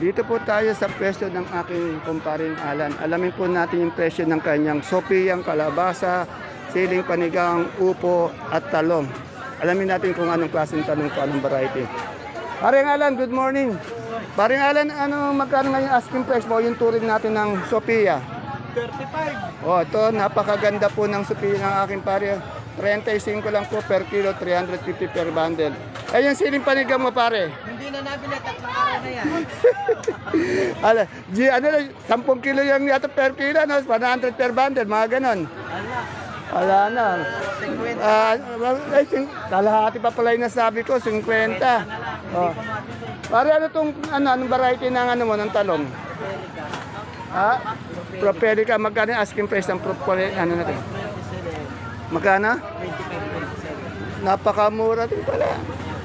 Dito po tayo sa presyo ng aking kumparing Alan. Alamin po natin yung presyo ng kanyang sopiyang kalabasa, siling panigang, upo at talong. Alamin natin kung anong klaseng talong po, anong variety. Paring Alan, good morning. Paring Alan, ano magkano ngayon asking price mo yung turing natin ng Sophia? 35. Oh, ito napakaganda po ng Sophia ng aking pare. 35 lang po per kilo, 350 per bundle. Eh, yung siling panigang mo pare? Hindi na nabili, tatlong araw na yan. Ala, G, ano lang, 10 kilo yung yata per kilo, no? 100 per bundle, mga ganon. Ala, Wala na. 50 Ah, ay, sing, kalahati pa pala yung nasabi ko, 50. na lang. Oh. Pare, ano tong, ano, anong variety ng ano mo, ng talong? Ha? Propelica, magkano yung asking price ng propelica, ano natin? 27. Magkano? 25, 27. Napakamura din pala.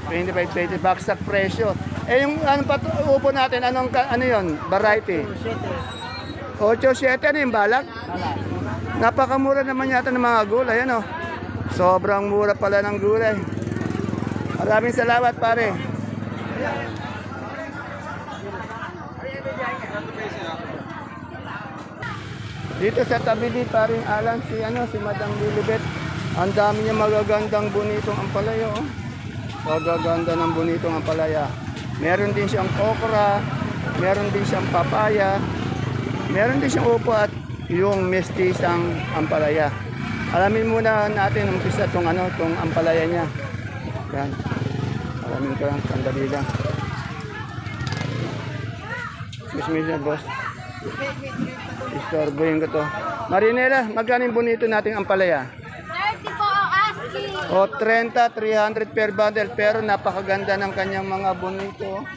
25, 20 bucks sa presyo. Eh, yung ano pa, upo natin, anong, ano yon variety? 7. 8-7, ano yung balak? Ala. Napakamura naman yata ng mga gulay, ano? Sobrang mura pala ng gulay. Maraming salamat, pare. Dito sa tabi ni paring Alan si ano si Madam Lilibet. Ang dami niya magagandang bonitong ampalaya oh. Magaganda ng bonitong ampalaya. Meron din siyang okra, meron din siyang papaya, meron din siyang upo at yung mestisang ampalaya. Alamin muna natin umpisa tong ano, tong ampalaya niya. Yan. Alamin ko lang, sandali lang. Excuse me boss. Istorbohin ko to. Marinela, magkano yung bonito nating ampalaya? 30 po ang asking. O 30, 300 per bundle pero napakaganda ng kanyang mga bonito.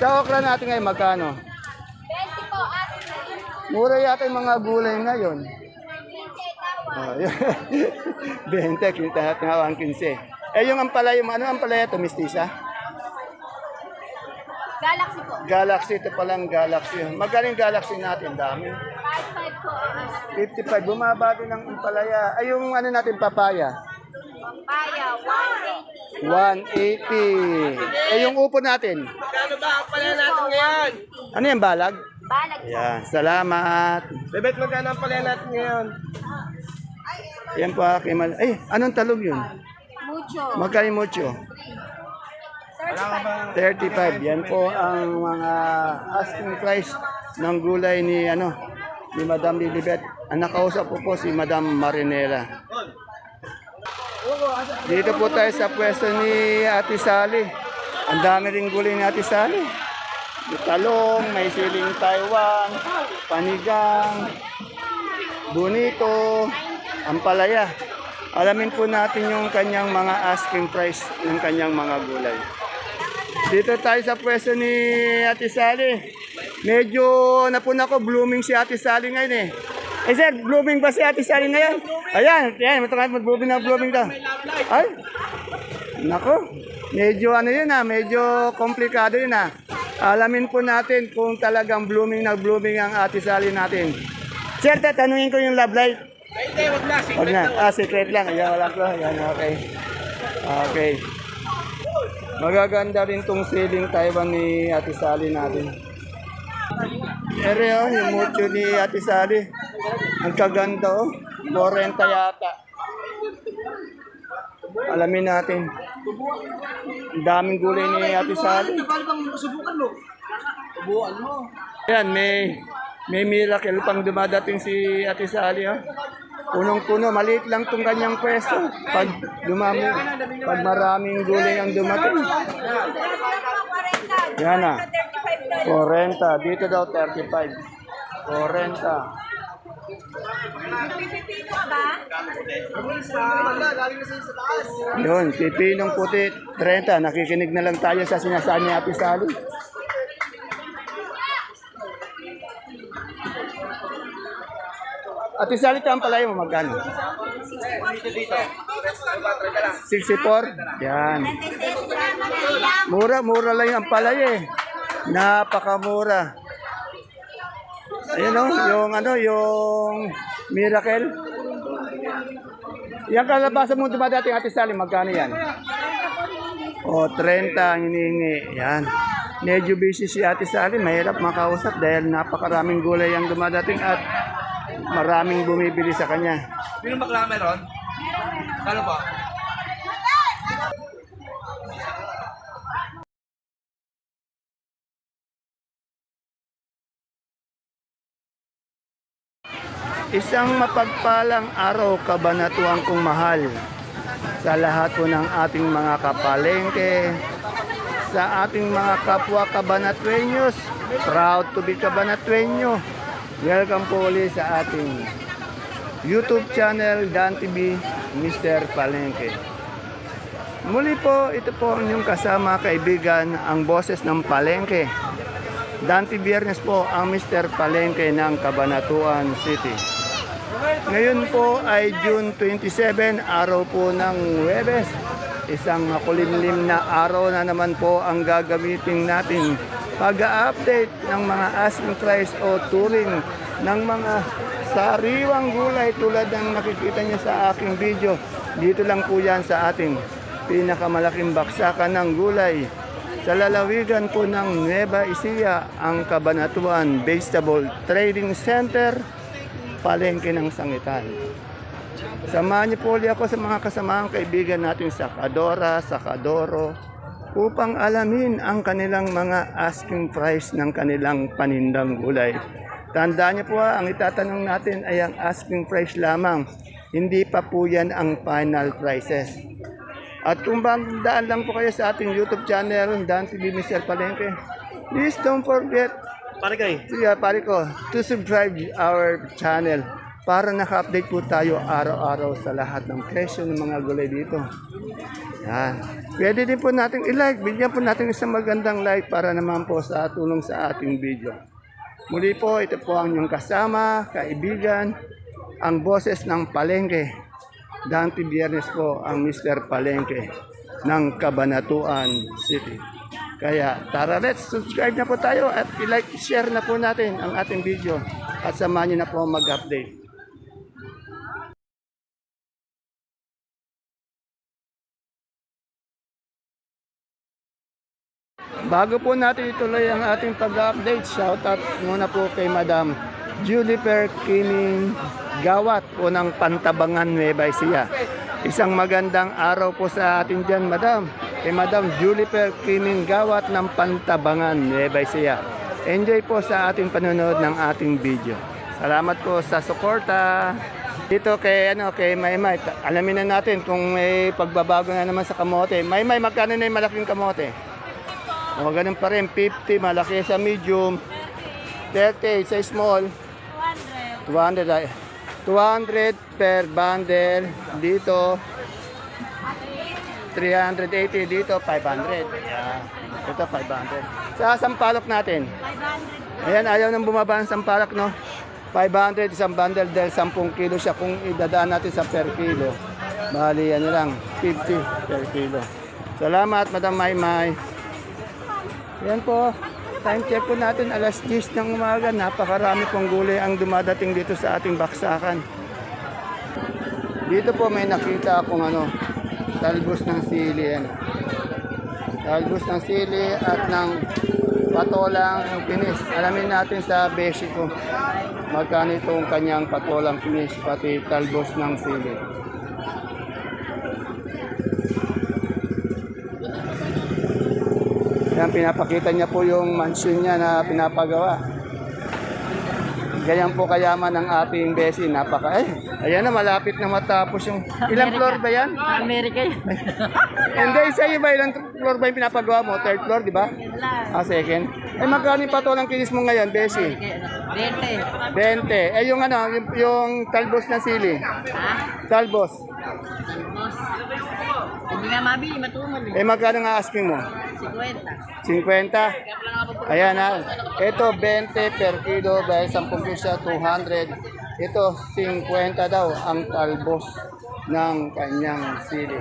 Sa okra natin ngayon magkano? 20 po asking. Mura yata yung mga gulay ngayon. 15 tawa. Oh, yun. 20, kita natin nga 15. Eh yung ampalaya, ano ampalaya to, mistisa? Galaxy po. Galaxy, ito palang Galaxy. Magaling Galaxy natin, dami. 55 po ang asking. 55, bumaba din ng ampalaya. Ay, yung ano natin, papaya. Papaya, 180. 180. Eh, yung upo natin. Magkano ba ang pala natin ngayon? Ano yung balag? Balag po. Yan, salamat. Bebet, magkano ang pala natin ngayon? Yan po, aking mal... Ay, anong talog yun? Mucho. Magkano yung mucho? 35. 35. Yan po ang mga asking price ng gulay ni ano ni Madam Lilibet. Ang nakausap po po si Madam Marinela. Dito po tayo sa pwesto ni Ate Sally. Ang dami ring gulay ni Ate Sally. May talong, may siling Taiwan, panigang, bonito, ampalaya. Alamin po natin yung kanyang mga asking price ng kanyang mga gulay. Dito tayo sa pwesto ni Ate Sally. Medyo napuna ko, blooming si Ate Sally ngayon eh. Eh sir, blooming ba si Ate Sally ngayon? Ayan, ayan, matagal mag-blooming na blooming daw. Ay, nako, medyo ano yun ah, medyo komplikado yun ah. Alamin po natin kung talagang blooming na blooming ang Ate Sally natin. Sir, tatanungin ko yung love life. Hindi, wag na. Wag na. Ah, secret lang. Ayan, wala ko. Ayan, okay. Okay. Magaganda rin tong ceiling Taiwan ni Ate Sally natin. Ere oh, yung mucho ni Ate Sally. Ang kaganda oh. 40 yata. Alamin natin. Ang daming gulay ni Ate Sally. Subukan mo. Ayan, may may miracle pang dumadating si Ate Sally ha. Punong-puno, maliit lang tong kanyang pwesto. Pag dumami, pag maraming gulay ang dumating. Yan na. 40. Dito daw 35. 40. Yun, pipinong puti, 30. Nakikinig na lang tayo sa sinasabi ni Ate Sally. Ate Sally, ang palaya mo magkano? 64? Yan. Mura, mura lang yung palaya eh. Napakamura. Ayun o, yung ano, yung miracle. Yung kalabasa mo dumadating Ate Sally, magkano yan? O, 30 ang hinihingi. Yan. medyo busy si Ate Sally, mahirap makausap dahil napakaraming gulay ang dumadating at maraming bumibili sa kanya. Sino bakla meron? Kano ba? Isang mapagpalang araw kabanatuang kong mahal sa lahat po ng ating mga kapalengke, sa ating mga kapwa kabanatuenyos. Proud to be kabanatuenyo. Welcome po ulit sa ating YouTube channel Dan TV Mr. Palengke. Muli po, ito po ang inyong kasama kaibigan, ang boses ng Palengke. Dante Biernes po ang Mr. Palengke ng Cabanatuan City. Ngayon po ay June 27, araw po ng Webes. Isang makulimlim na araw na naman po ang gagamitin natin pag-update ng mga asking price o touring ng mga sariwang gulay tulad ng nakikita niyo sa aking video. Dito lang po yan sa ating pinakamalaking baksakan ng gulay. Sa lalawigan po ng Nueva Ecija, ang Cabanatuan Vegetable Trading Center, palengke ng sangitan. Samahan niyo po ako sa mga kasamaang kaibigan natin sa Kadora, sa Kadoro, upang alamin ang kanilang mga asking price ng kanilang panindang gulay. Tandaan niyo po, ah, ang itatanong natin ay ang asking price lamang. Hindi pa po yan ang final prices. At kung bandaan lang po kayo sa ating YouTube channel, Dan TV Mr. Palengke, please don't forget Pare kay. Yeah, pare ko, to subscribe our channel para naka-update po tayo araw-araw sa lahat ng presyo ng mga gulay dito. Yan. Pwede din po natin i-like, bigyan po natin isang magandang like para naman po sa tulong sa ating video. Muli po, ito po ang inyong kasama, kaibigan, ang boses ng Palengke. Dante Biernes po ang Mr. Palengke ng Cabanatuan City. Kaya tara let's subscribe na po tayo at i-like, share na po natin ang ating video at samahan niyo na po mag-update. Bago po natin ituloy ang ating pag-update, shoutout muna po kay Madam Juliper Kining Gawat po ng Pantabangan Nueva Ecija. Isang magandang araw po sa atin dyan, Madam. Kay Madam Juliper Kining Gawat ng Pantabangan Nueva Ecija. Enjoy po sa ating panonood ng ating video. Salamat po sa suporta. Dito kay ano kay Maymay, alamin na natin kung may pagbabago na naman sa kamote. Maymay, magkano na yung malaking kamote? O, ganun pa rin. 50, malaki sa medium. 30 sa small. 200. 200. ay. 200 per bundle. Dito. 380. Dito, 500. Ayan. Ito, 500. Sa sampalok natin. 500. Ayan, ayaw nang bumaba ng sampalok, no? 500 isang bundle dahil 10 kilo siya. Kung idadaan natin sa per kilo, bali ano lang, 50 per kilo. Salamat, Madam Maymay. Yan po. Time check po natin alas 10 ng umaga. Napakarami pong gulay ang dumadating dito sa ating baksakan. Dito po may nakita akong ano, talbos ng sili. Ano. Talbos ng sili at ng patolang pinis. Alamin natin sa beshi ko. Magkano itong kanyang patolang pinis pati talbos ng sili. Yan, pinapakita niya po yung mansion niya na pinapagawa. Ganyan po kayaman ang ating besi. Napaka, eh, ayan na, malapit na matapos yung, ilang floor ba yan? Amerika yun. Hindi, sa iyo ba, ilang floor ba yung pinapagawa mo? Third floor, di ba? Ah, second. Eh, magkano yung patolang kinis mo ngayon, besi? 20. 20. Eh, yung ano, yung, yung talbos na sili. Ha? Talbos. Hindi nga mabili, matungal eh. Eh, magkano nga asking mo? 50. 50. Ayan ha. Ito 20 per kilo dahil 10 kilo siya 200. Ito 50 daw ang talbos ng kanyang sili.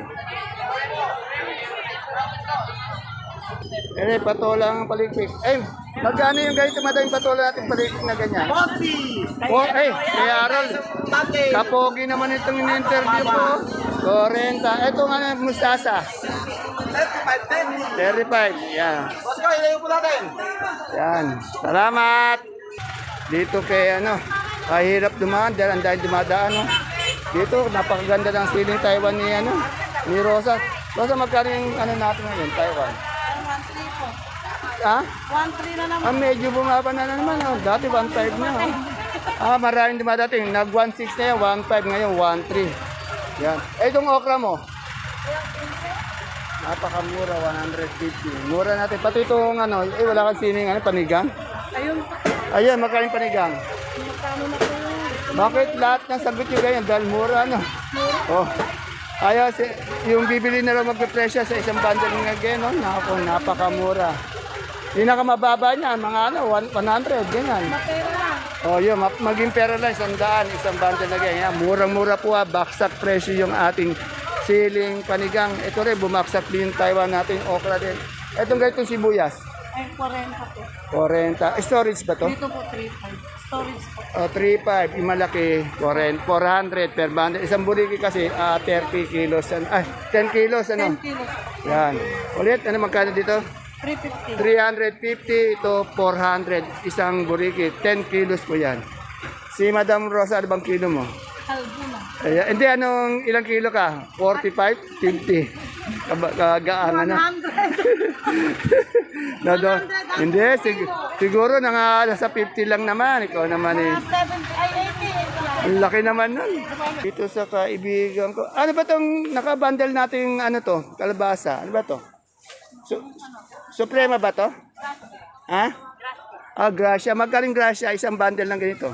Eh, patola ang paligpik. Eh, magkano yung ganito madaming patola natin paligpik na ganyan? 40! Oh, eh, kaya Tate! kapogi naman itong in-interview ko. 40. Ito nga na mustasa. 35, yan. Boss ko, ilayo po natin. Yan. Salamat. Dito kay ano, kahirap dumaan dahil ang dahil dumadaan. No? Dito, napakaganda ng ceiling Taiwan ni ano, ni Rosa. Rosa, magkano yung ano natin ngayon, Taiwan? Ha? 1-3 na naman. Ah, medyo bumaba na naman. Oh. Dati 1.5 na. Oh. Ah, maraming dumadating. Nag 1.6 na yan, 1.5 ngayon, 1.3. Yan. Eh, itong okra mo? Napakamura, 150. Mura natin. Pati itong ano, eh, wala kang sining ano, panigang? Ayun, Ayun, magkaling panigang. magkano na po yung Bakit lahat ng sagot nyo ganyan? Dahil mura, ano? Oh. Ayaw, si, yung bibili na lang magpe-presyo sa isang bundle ng ganyan, no? Naku, napakamura. Pinakamababa niya, mga ano, one- 100, ganyan. lang. Oh, yun, ma- maging pera lang, isang daan, isang bundle na ganyan. Murang-mura po ah, baksak presyo yung ating siling panigang. Ito rin, bumaksak din yung Taiwan natin, okra din. Itong ganitong sibuyas, Ay, 40 po. 40. Storage ba to? Dito po, 3-5. Storage po. O, 3.5, yung malaki, 40, 400 per bundle. Isang buriki kasi, ah, 30 kilos, ano, ah, 10 kilos, ano? 10 kilos po. Yan. Ulit, ano magkano dito? 350. 350 to 400, isang buriki, 10 kilos po yan. Si Madam Rosa, ano bang kilo mo? Halbo na. Ayan. Hindi, anong ilang kilo ka? 45? 50? Kaba- Kagaan na. 100. Na do, hindi, sig- siguro nanga, nasa 50 lang naman. Ikaw naman eh. 70, ay 80. Ito lang. Ang laki naman nun. Dito sa kaibigan ko. Ano ba tong nakabundle nating ano to? Kalabasa. Ano ba to? Su- Suprema ba to? Ha? Ah, Gracia. Magkaling Gracia? Isang bundle ng ganito.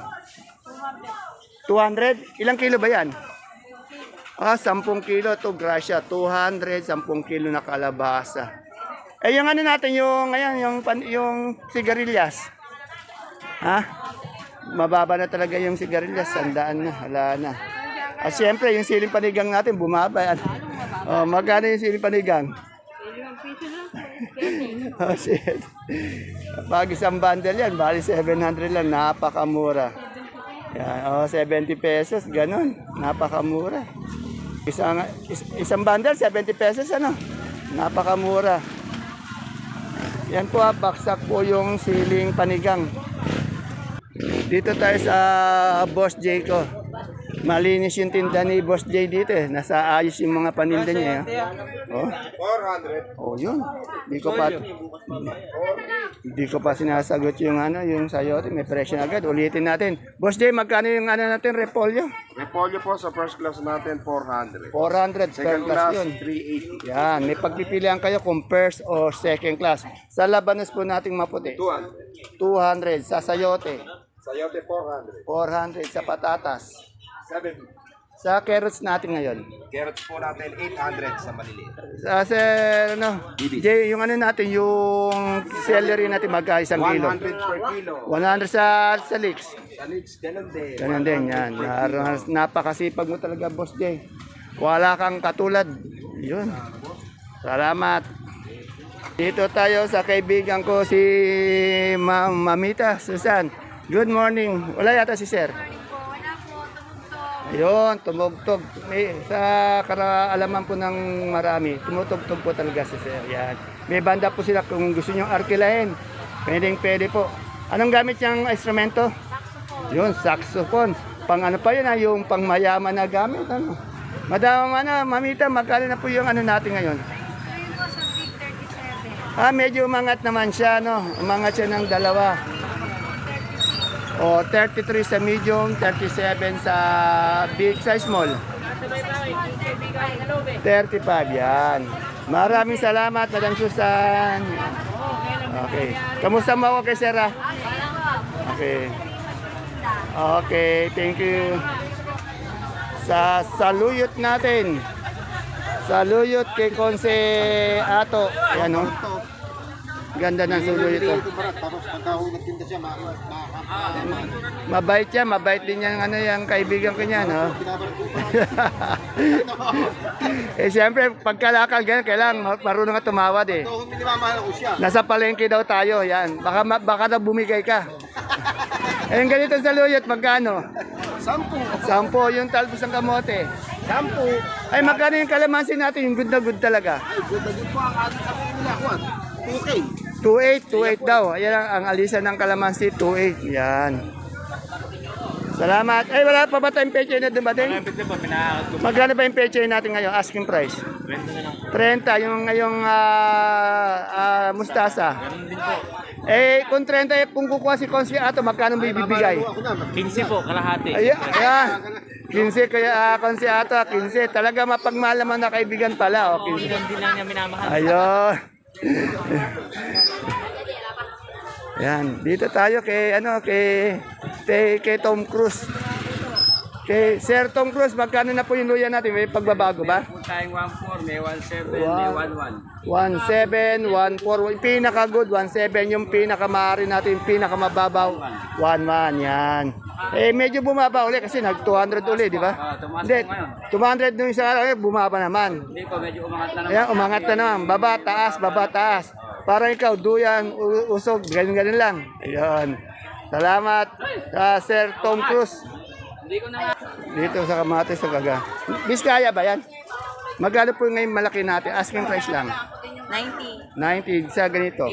200? Ilang kilo ba yan? Ah, 10 kilo to Gracia. 200, 10 kilo na kalabasa. Eh, yung ano natin, yung, ayan, yung, yung sigarilyas. Ha? Mababa na talaga yung sigarilyas. Sandaan na, hala na. At siyempre, yung siling panigang natin, bumaba. Yan. Oh, magkano yung siling panigang? Oh, shit. Pag isang bundle yan, bali 700 lang, napakamura. Yan, oh, 70 pesos, ganun. Napakamura. Isang, is- isang bundle, 70 pesos, ano? Napakamura. Yan po, ah, baksak po yung siling panigang. Dito tayo sa Boss J ko. Malinis yung tinda ni Boss J dito eh. Nasa ayos yung mga paninda niya. eh. Oh. 400. Oh, yun. Di ko pa Di ko pa sinasagot yung ano, yung sayote, may presyo agad. Ulitin natin. Boss J, magkano yung ano natin repolyo? Repolyo po sa first class natin, 400. 400 per Second class class, yun. 380. Yan, may pagpipilian kayo kung first or second class. Sa labanos po nating maputi, 200. 200 sa sayote, Sayote, 400. 400 sa patatas. 7. Sa carrots natin ngayon. Carrots po natin, 800 sa maliliit. Sa sir, ano, Jay, yung ano natin, yung celery natin magka isang kilo. 100 per kilo. 100 sa, sa leeks. Sa lids, ganun din. Ganun din, yan. Nar- Napakasipag mo talaga, Boss Jay. Wala kang katulad. Yun. Salamat. Dito tayo sa kaibigan ko si Ma Mamita Susan. Good morning. Wala yata si Sir. Ayun, tumugtog. May, sa karaalaman po ng marami, tumutugtog po talaga si Sir. Yan. May banda po sila kung gusto nyo arkilahin. Pwedeng pwede po. Anong gamit niyang instrumento? Yun, saxophone. Pang ano pa yun, ah, yung pang mayaman na gamit. Ano? Madam, ano, mamita, magkano na po yung ano natin ngayon? Ah, medyo umangat naman siya, no? Umangat siya ng dalawa. O, 33 sa medium, 37 sa big size small. 35, yan. Maraming salamat, Madam Susan. Okay. Kamusta mo ako kay Sarah? Okay. Okay, thank you. Sa saluyot natin. Saluyot kay Konse Ato. Yan o. Ganda ng sulo ito. Mabait siya, mabait din yan ano yung kaibigan ko niya, no? Oh. eh siyempre, pagkalakal ganyan, kailangan marunong ka tumawad eh. Nasa palengke daw tayo, yan. Baka, baka na bumigay ka. eh ganito sa luyot, magkano? Sampu. Sampu, yung talbos ng kamote. Sampu. Ay, magkano yung kalamansi natin? Yung good na good talaga. Ay, good na good po ang ating kapila, Juan. 2K. 2.8, 2.8 daw. Ayan ang, ang alisa ng kalamansi, 2.8. Yan. Salamat. Eh, wala pa ba tayong peche na doon ba din? Magkano ba yung peche natin ngayon? Asking price. 20 na lang. 30, yung ngayong ah, ah, mustasa. Eh, kung 30, eh, kung kukuha si Consi Ato, magkano bibigay? 15 po, kalahati. Ah, ayan, ayan. 15 kaya ah, Consi Ato, ah, 15. Talaga mapagmahal na kaibigan pala. Oh, 15. Hindi lang din lang niya minamahal. Ayun. Yan, dito tayo kay ano kay kay, kay Tom Cruise. Kay Sir Tom Cruise, magkano na po yung luya natin? May pagbabago ba? Po tayong 1.4, may 1.7, Wow. may 1.7, 1.1. 1.4, yung pinaka-good, 1.7, yung pinaka-maaari natin, yung pinaka-mababaw, 1.1, yan. Eh, medyo bumaba uli kasi nag-200 uli, di ba? Ah, Hindi, po ngayon. 200 nung isang araw, eh, bumaba naman. Hindi po, medyo umangat na naman. Ayan, umangat na naman. Baba, taas, baba, taas. Parang ikaw, duyan, usog, ganyan-ganyan lang. Ayun. Salamat sa Sir Tom Cruise. Hindi ko na Dito sa Kamatis, sa Gaga. Biskaya ba yan? Magkano po ngayon malaki natin? Asking price lang. 90. 90 sa ganito.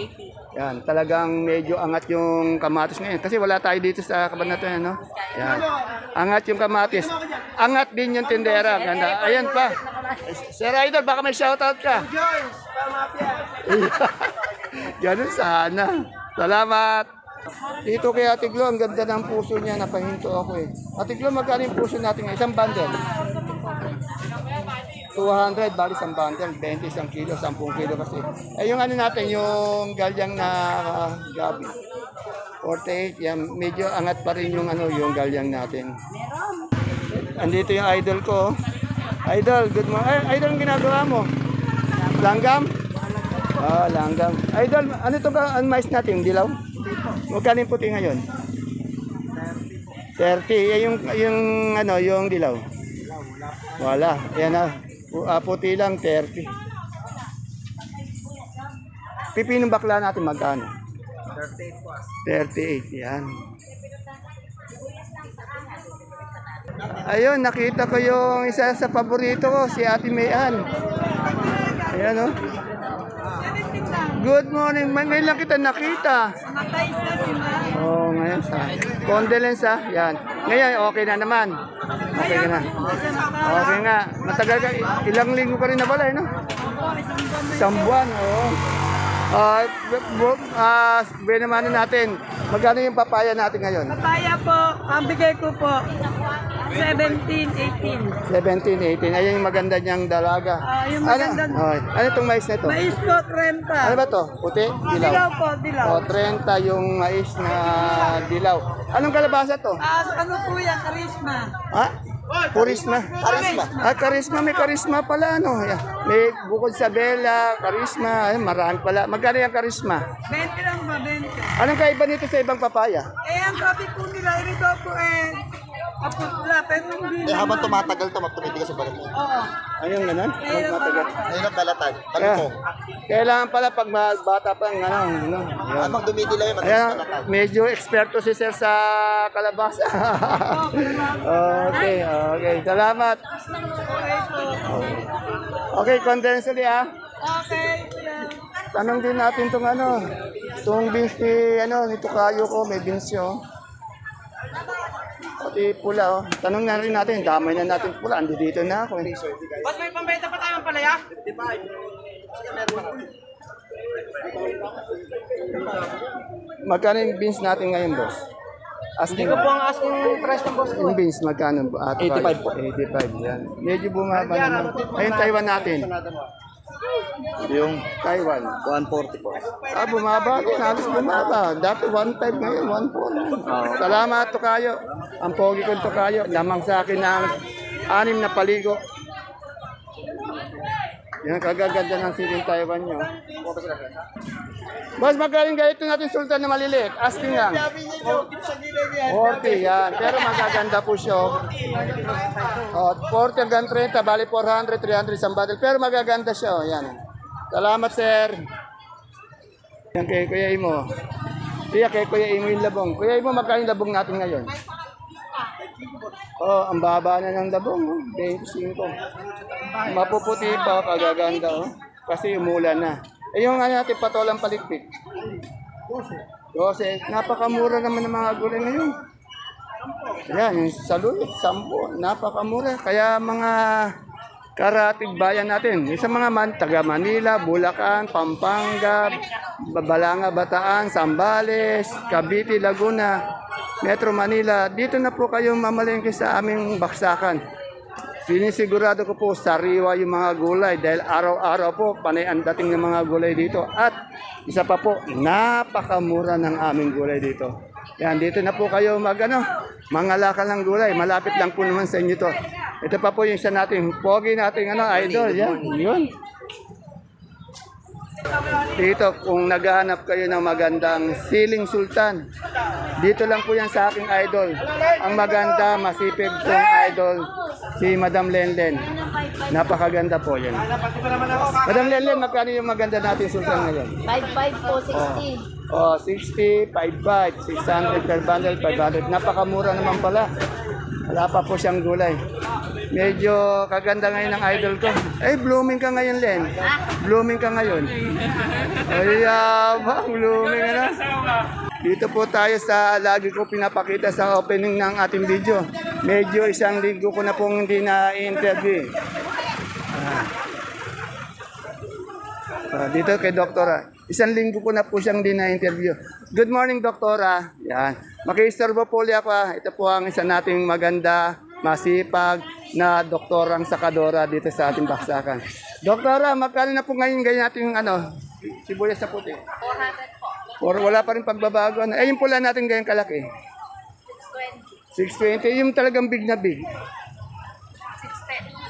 Yan, talagang medyo angat yung kamatis ngayon. Kasi wala tayo dito sa kabanatuan, no? Yan. Angat yung kamatis. Angat din yung tindera. Ganda. Ayan pa. Sir Idol, baka may shoutout ka. Ganun sana. Salamat. Dito kay Ate Glo, ang ganda ng puso niya. Napahinto ako eh. Ate Glo, magkano yung puso natin? Isang bundle? 200, bali isang bundle, 20 isang kilo, 10 kilo kasi. Eh yung ano natin, yung galyang na uh, gabi. 48, yan, medyo angat pa rin yung ano, yung galyang natin. Andito yung idol ko. oh. Idol, good morning. Ay, idol, ang ginagawa mo? Langgam? Ah, langgam. Idol, ano to ba ang mais natin, yung dilaw? Magkano yung puti ngayon? 30. Eh, yung, yung ano, yung dilaw? Wala. Yan na. Ah, puti lang, 30. Pipinong bakla natin magkano? 38 Yan. Ayun, nakita ko yung isa sa paborito ko, si Ate Mayan. Ayan, oh. Good morning. May ngayon lang kita nakita. Matay sa si Ma. Oh, ngayon sa condolence ah. Yan. Ngayon okay na naman. Okay ka na. Okay nga. Matagal ka. Ilang linggo ka rin na pala, eh, no? Isang buwan, oo. Ah, bu- ah, binamano natin. Magkano yung papaya natin ngayon? Papaya po, ang bigay ko po, 17, 18. 17, 18. Ayun yung maganda niyang dalaga. Ah, yung Ano? Oh, ano itong mais na ito? Mais po, 30. Ano ba to? Puti? Dilaw Dilaw? po, dilaw. O, 30 yung mais na dilaw. Anong kalabasa to? Ah, ano po yan, karisma. Ha? Purisma. Karisma. Ah, karisma. May karisma pala. Yeah. May bukod sa bela, karisma. Ay, marami pala. Magkano yung karisma? 20 lang ba, 20? Anong kaiba nito sa ibang papaya? Eh, ang sabi po nila, ito po eh, kaputla, pero hindi Eh, habang tumatagal to, magtumitigas sa balat mo. Oo. Ayun, ganun. Huwag matagal. Ngayon ang balatan. Kaya, Balutong. kailangan pala pag ma- bata pa, ano, ano. Yan. Habang dumidilaw yung matagas Ayan, balatan. medyo eksperto si Sir sa kalabasa. okay, okay. Salamat. Okay po. Okay, condense ulit ah. Okay, kuya. Tanong din natin tong ano, tong beans ni ano, ni Tukayo ko, may beans yun. Pati pula oh. Tanong na rin natin, damay na natin pula, andi dito na ako. eh. Boss, may pambenta pa tayong palaya? Magkano yung beans natin ngayon, boss? Asking, Ito po ang asking price ng boss ko. yung beans, magkano? Ah, 85 po. 85, yan. Medyo bumaba naman. Ayun, Taiwan natin. Yung Taiwan. 140 po. Ah, bumaba din. Halos bumaba. Dati 1.5 ngayon, 1.4. Salamat, Tukayo. Ang pogi kong Tukayo. Lamang sa akin ng anim na paligo. Yan, kagaganda ng siling Taiwan nyo. Boss, magaling ganito natin sultan na maliliit. Asking lang. 40, yan. Pero magaganda po siya. Oh, 40 hanggang 30, bali 400, 300 isang bundle. Pero magaganda siya, oh, yan. Salamat, sir. Yan kay Kuya Imo. Kuya, kay Kuya Imo yung labong. Kuya Imo, magkano yung labong natin ngayon? Oh, ang baba na ng labong. Oh. 25. Mapuputi pa, kagaganda oh. Kasi umulan na. Eh yung ano natin, patolang palikpik. 12. Napakamura naman ng mga gulay ngayon. Yan, yung saluyot, sampo, napakamura. Kaya mga karatig bayan natin, yung sa mga man, taga Manila, Bulacan, Pampanga, Balanga, Bataan, Sambales, Cavite, Laguna, Metro Manila, dito na po kayo mamalengke sa aming baksakan. Sinisigurado ko po sariwa yung mga gulay dahil araw-araw po panay ang dating ng mga gulay dito. At isa pa po, napakamura ng aming gulay dito. Yan, dito na po kayo mag ano, mangalakal ng gulay. Malapit lang po naman sa inyo to. Ito pa po yung isa natin, pogi nating ano, idol. Yan, yun. Dito, kung naghahanap kayo ng magandang siling sultan, dito lang po yan sa aking idol. Ang maganda, masipag kong idol, si Madam Lenlen. Napakaganda po yan. Madam Lenlen, magkano yung maganda natin sultan ngayon? 5-5 po, 60. Oh, 60, 55, 600 per bundle, 500. Napakamura naman pala. Wala pa po siyang gulay. Medyo kaganda ngayon ng idol ko. Eh, blooming ka ngayon, Len. Blooming ka ngayon. Ay, yabang, blooming na. Dito po tayo sa lagi ko pinapakita sa opening ng ating video. Medyo isang linggo ko na pong hindi na-interview. Ah, dito kay Doktora. Isang linggo ko na po siyang din na-interview. Good morning, Doktora. Yan. Makistorbo po ulit ako. ah. Ito po ang isa nating maganda, masipag na doktorang sakadora dito sa ating baksakan. Doktora, magkano na po ngayon ganyan natin ano, sibuyas sa puti? 400 po. Or wala pa rin pagbabago. Ano? Eh, yung pula natin ganyan kalaki. 620. 620. Yung talagang big na big.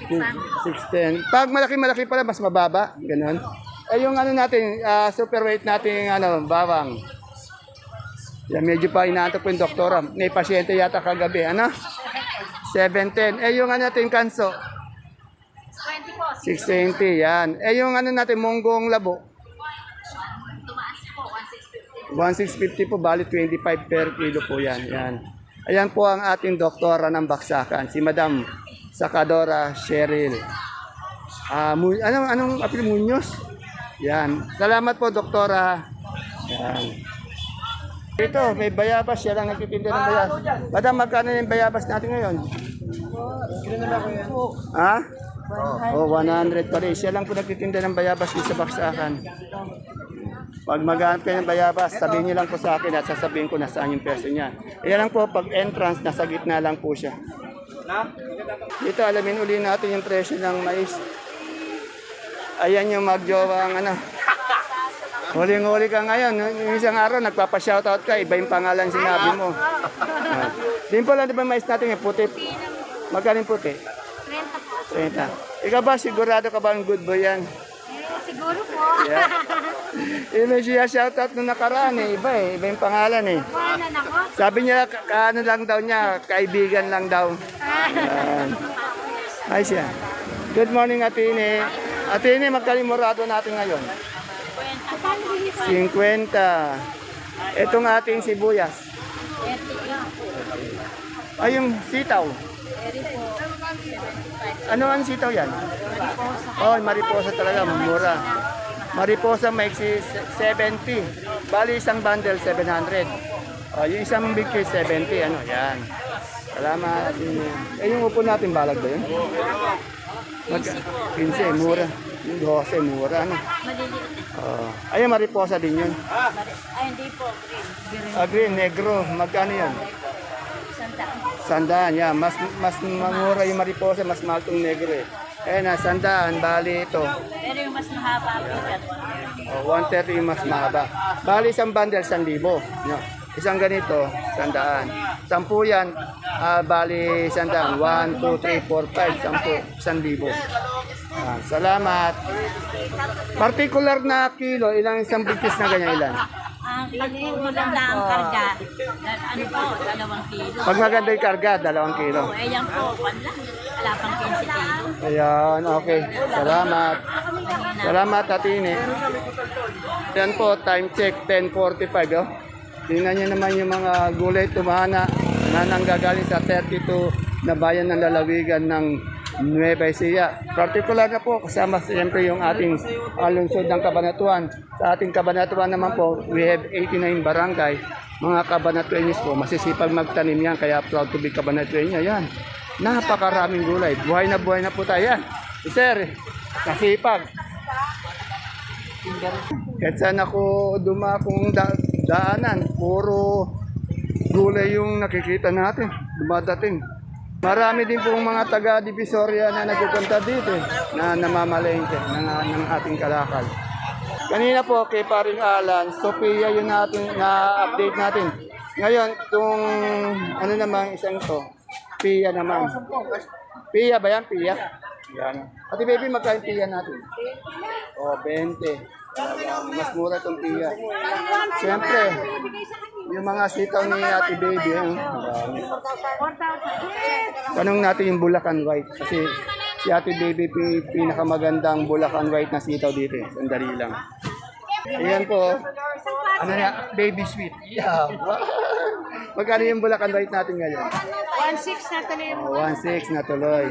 610. Pag malaki-malaki pala, mas mababa. Ganon. Eh, yung ano natin, ah, super weight natin, ano, bawang. Yan, medyo pa inaantok po yung doktora. May pasyente yata kagabi. Ano? 710. Eh, yung ano natin, kanso? 620 yan. Eh, yung ano natin, monggong labo? 1650 po, bali 25 per kilo po yan. yan. Ayan po ang ating doktora ng baksakan, si Madam Sakadora Cheryl. Ah, Mu- anong anong apel Muñoz? Yan. Salamat po, doktora. Yan. Ito, may bayabas. Siya lang nagtitinda ng bayabas. Madam, magkano yung bayabas natin ngayon? Ha? Oh, 100 pa rin. Siya lang po nagtitinda ng bayabas sa baksakan. Pag maghanap kayo ng bayabas, sabihin niyo lang po sa akin at sasabihin ko na saan yung pwesto niya. Ayan lang po, pag entrance, nasa gitna lang po siya. Dito, alamin uli natin yung presyo ng mais. Ayan yung magjowa ang ano. Huling-huli ka ngayon. Yung isang araw, nagpapa-shoutout ka, iba yung pangalan sinabi mo. Ah. Din po lang, di ba mais natin yung puti? Magkano yung puti? 30. Ikaw ba, sigurado ka ba ang good boy yan? Siguro po. Yeah. Eh, may siya shoutout nung nakaraan eh. Iba eh. Iba yung pangalan eh. Ako. Sabi niya, ka- kaano lang daw niya, kaibigan lang daw. Yan. Ay siya. Good morning, Atine. Atine, magkalimorado natin ngayon. 50. Itong ating sibuyas. Ay, yung sitaw. Ano ang sitaw yan? Oh, mariposa talaga, mura. Mariposa maiksi 70. Bali isang bundle 700. Oh, yung isang big case 70 ano, yan. Salamat. Eh yung upo natin balag ba yun? Mag 15, mura. Yung 12, mura ano. Oh. Ayun, mariposa din yun. Ay, hindi po. Green. Ah, green, negro, magkano yan? Santa. Sandaan, yan. Mas, mas mamura yung mariposa, mas mahal tong negro eh. Eh na, sandaan, bali ito. Pero yung mas mahaba yan. Oh, 130 yung mas mahaba. Bali isang bundle, 1,000. No? Isang ganito, sandaan. Sampu yan, ah, bali sandaan. 1, 2, 3, 4, 5, sampu, 1,000. Ah, salamat. Particular na kilo, ilang isang bigkis na ganyan ilan? Ang pag maganda ang karga, ano po, dalawang kilo. Pag maganda yung karga, dalawang kilo. O, eh, yan po, pan lang. Wala pang 15 kilo. Ayan, okay. Salamat. Salamat, Tatine. Yan po, time check, 10.45. Oh. Tingnan nyo naman yung mga gulay tumana na nanggagaling sa 32 na bayan ng lalawigan ng Nueva Ecija. Particular na po, kasama siyempre yung ating uh, ng Kabanatuan. Sa ating Kabanatuan naman po, we have 89 barangay. Mga Kabanatuenyos po, masisipag magtanim yan, kaya proud to be Kabanatuenya. Yan, napakaraming gulay. Buhay na buhay na po tayo. Yan. Sir, kasipag. Kahit saan ako dumakong da- daanan, puro gulay yung nakikita natin, dumadating. Marami din pong mga taga Divisoria na nagpupunta dito eh, na namamalengke ng, ng ating kalakal. Kanina po kay Paring Alan, Sophia yun natin na-update natin. Ngayon, itong ano naman isang to, Pia naman. Pia ba yan? Pia? Yan. Ate baby, magkain Pia natin? O, 20. Mas mura itong Pia. Siyempre, yung mga sitaw ni Ate Baby, ano? Marami. Tanong natin yung Bulacan White kasi si Ate Baby pi- pinakamagandang Bulacan White na sitaw dito. eh. Sandali lang. Ayan po. Ano na? Baby sweet. Yeah. Magkano yung Bulacan White natin ngayon? 1.6 na tuloy. Oh, 1.6 na tuloy.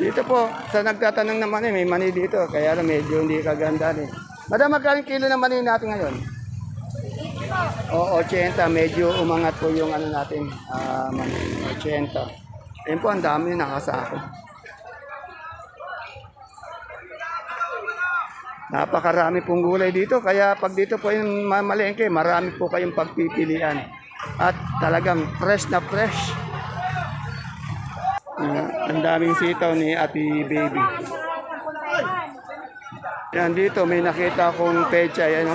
Dito po, sa nagtatanong naman eh, may mani dito. Kaya lang medyo hindi kaganda eh. Madam, magkano kilo ng mani natin ngayon? O, 80. Medyo umangat po yung ano natin, ah, mani. 80. Ayun po, ang dami nakasako. Napakarami pong gulay dito, kaya pag dito po yung mamalengke, marami po kayong pagpipilian. At talagang fresh na fresh. Yan, ang daming sitaw ni Ate Baby. Yan dito, may nakita akong pechay, ano?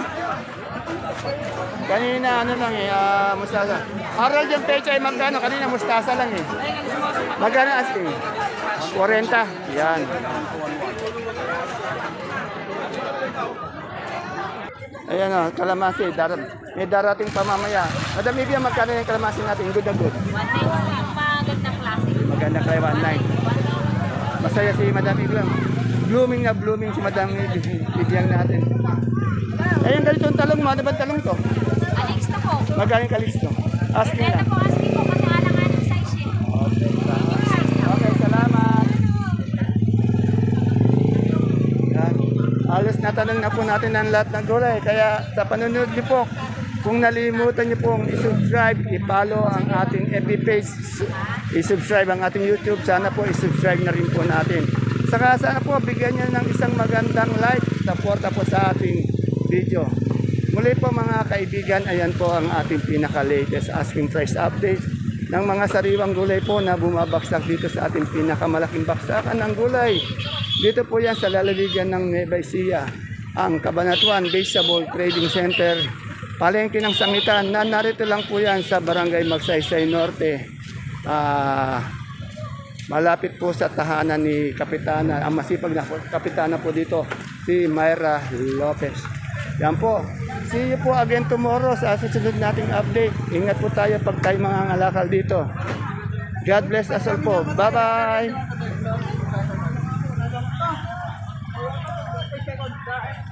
Kanina ano lang eh, ah, mustasa. Harold yung pechay, magkano? Kanina mustasa lang eh. Magkano asking? 40. Yan. Ayan o, kalamansi. Dar may darating pa mamaya. Madam Vivian, magkano yung kalamansi natin? Good na good. 1.9 yung magandang klase. Maganda kay 1.9. Masaya si Madam Vivian. Blooming na blooming si Madam Vivian natin. Ayun, ganitong talong mo. Ano ba talong to? Na po. Magkano yung kalisto? Asking na. asking po kasi alangan ng size eh. Okay, salamat. Yan. Alos natanong na po natin ang lahat ng gulay. Kaya sa panunod niyo po, kung nalimutan niyo pong i-subscribe, i-follow ang ating FB page, su- i-subscribe ang ating YouTube, sana po i-subscribe na rin po natin. Saka sana po bigyan niyo ng isang magandang like, suporta po sa ating video. Muli po mga kaibigan, ayan po ang ating pinaka-latest asking price update ng mga sariwang gulay po na bumabaksak dito sa ating pinakamalaking baksakan ng gulay. Dito po yan sa lalaligan ng Nueva Ecija, ang Cabanatuan Vegetable Trading Center, palengke ng sangitan na narito lang po yan sa Barangay Magsaysay Norte. Ah, malapit po sa tahanan ni Kapitana, ang masipag na Kapitana po dito, si Myra Lopez. Yan po. See you po again tomorrow sa susunod nating update. Ingat po tayo pag tayo mga ngalakal dito. God bless us all po. Bye-bye! Sorry.